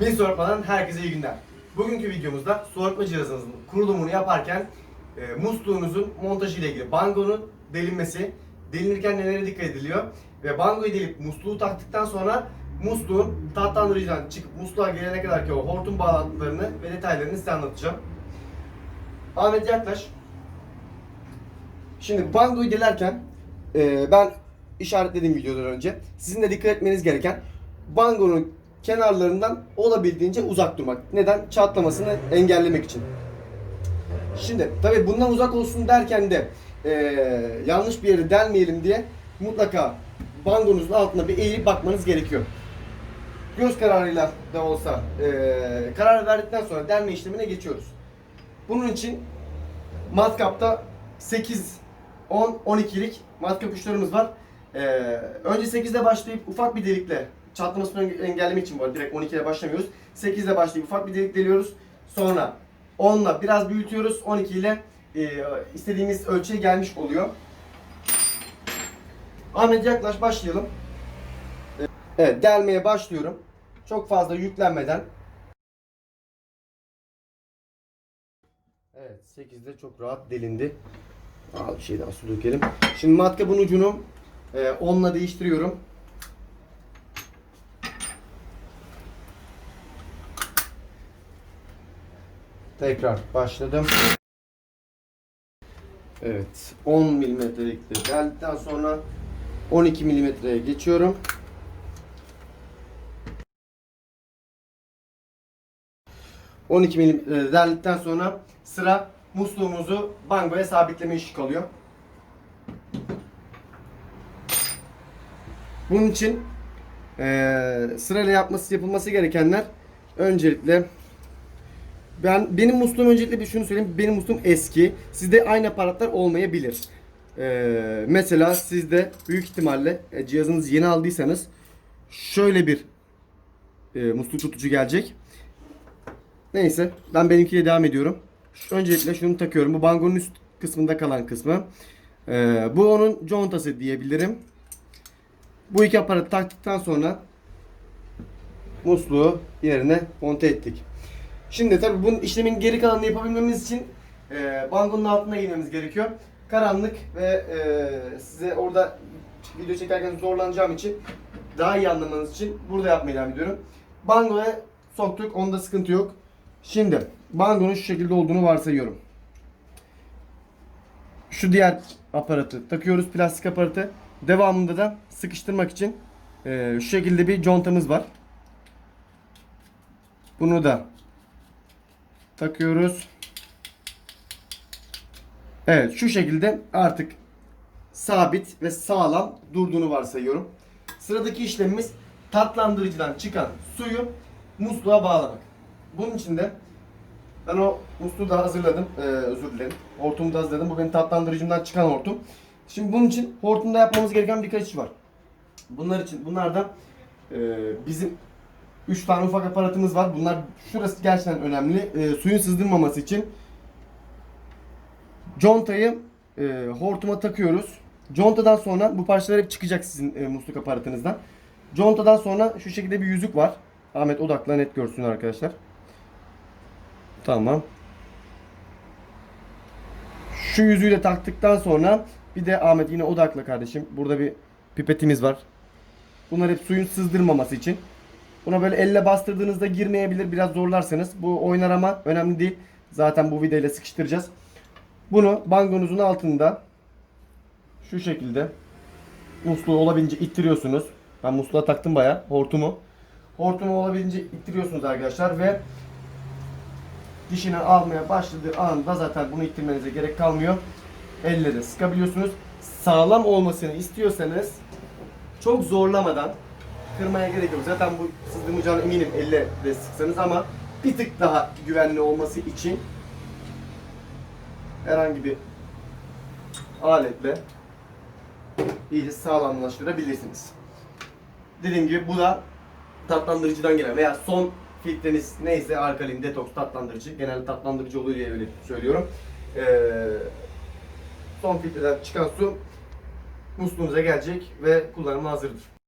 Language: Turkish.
Bin soğutmadan herkese iyi günler. Bugünkü videomuzda soğutma cihazınızın kurulumunu yaparken e, musluğunuzun montajı ile ilgili bangonun delinmesi, delinirken nelere dikkat ediliyor ve bangoyu delip musluğu taktıktan sonra musluğun tatlandırıcıdan çıkıp musluğa gelene kadar ki o hortum bağlantılarını ve detaylarını size anlatacağım. Ahmet yaklaş. Şimdi bangoyu delerken e, ben işaretledim videodan önce. Sizin de dikkat etmeniz gereken bangonun kenarlarından olabildiğince uzak durmak. Neden? Çatlamasını engellemek için. Şimdi tabii bundan uzak olsun derken de e, yanlış bir yere delmeyelim diye mutlaka bangonuzun altına bir eğilip bakmanız gerekiyor. Göz kararıyla da olsa e, karar verdikten sonra delme işlemine geçiyoruz. Bunun için matkapta 8, 10, 12'lik matkap uçlarımız var. Ee, önce 8'de başlayıp ufak bir delikle çatlamasını engellemek için arada direkt 12'de başlamıyoruz. 8'de başlayıp ufak bir delik deliyoruz. Sonra 10'la biraz büyütüyoruz. 12 ile e, istediğimiz ölçüye gelmiş oluyor. Ahmet yaklaş başlayalım. Evet delmeye başlıyorum. Çok fazla yüklenmeden Evet 8'de çok rahat delindi. Al bir şey daha su dökelim. Şimdi matkabın ucunu e, onunla değiştiriyorum. Tekrar başladım. Evet 10 milimetrelik de geldikten sonra 12 milimetreye geçiyorum. ...12 milim e, deldikten sonra sıra musluğumuzu bangoya sabitleme işi kalıyor. Bunun için eee sırayla yapması yapılması gerekenler öncelikle ben benim musluğum öncelikle bir şunu söyleyeyim. Benim musluğum eski. Sizde aynı aparatlar olmayabilir. Eee, mesela sizde büyük ihtimalle e, cihazınızı yeni aldıysanız şöyle bir e, musluk tutucu gelecek. Neyse ben benimkiyle devam ediyorum. Öncelikle şunu takıyorum. Bu bangonun üst kısmında kalan kısmı. Ee, bu onun contası diyebilirim. Bu iki aparatı taktıktan sonra musluğu yerine monte ettik. Şimdi tabi bunun işlemin geri kalanını yapabilmemiz için e, bangonun altına inmemiz gerekiyor. Karanlık ve e, size orada video çekerken zorlanacağım için daha iyi anlamanız için burada yapmaya devam ediyorum. Bangoya soktuk. Onda sıkıntı yok. Şimdi bangonun şu şekilde olduğunu varsayıyorum. Şu diğer aparatı takıyoruz plastik aparatı. Devamında da sıkıştırmak için e, şu şekilde bir contamız var. Bunu da takıyoruz. Evet şu şekilde artık sabit ve sağlam durduğunu varsayıyorum. Sıradaki işlemimiz tatlandırıcıdan çıkan suyu musluğa bağlamak. Bunun için de ben o musluğu da hazırladım. Ee, özür dilerim. Hortumu da hazırladım. Bu benim tatlandırıcımdan çıkan hortum. Şimdi bunun için hortumda yapmamız gereken birkaç iş var. Bunlar için bunlardan e, bizim 3 tane ufak aparatımız var. Bunlar şurası gerçekten önemli. E, suyun sızdırmaması için contayı e, hortuma takıyoruz. Contadan sonra bu parçalar hep çıkacak sizin e, musluk aparatınızdan. Contadan sonra şu şekilde bir yüzük var. Ahmet odakla net görsün arkadaşlar. Tamam. Şu yüzüğü de taktıktan sonra bir de Ahmet yine odakla kardeşim. Burada bir pipetimiz var. Bunlar hep suyun sızdırmaması için. Buna böyle elle bastırdığınızda girmeyebilir. Biraz zorlarsanız. Bu oynar ama önemli değil. Zaten bu vidayla sıkıştıracağız. Bunu bangonuzun altında şu şekilde musluğu olabildiğince ittiriyorsunuz. Ben musluğa taktım bayağı hortumu. Hortumu olabildiğince ittiriyorsunuz arkadaşlar ve dişini almaya başladığı anda zaten bunu ittirmenize gerek kalmıyor. Elle sıkabiliyorsunuz. Sağlam olmasını istiyorsanız çok zorlamadan kırmaya gerek yok. Zaten bu sızdırmayacağına eminim elle de sıksanız ama bir tık daha güvenli olması için herhangi bir aletle iyice sağlamlaştırabilirsiniz. Dediğim gibi bu da tatlandırıcıdan gelen veya son filtreniz neyse alkalin, detoks, tatlandırıcı. Genelde tatlandırıcı oluyor diye öyle söylüyorum. Ee, son filtreden çıkan su musluğunuza gelecek ve kullanıma hazırdır.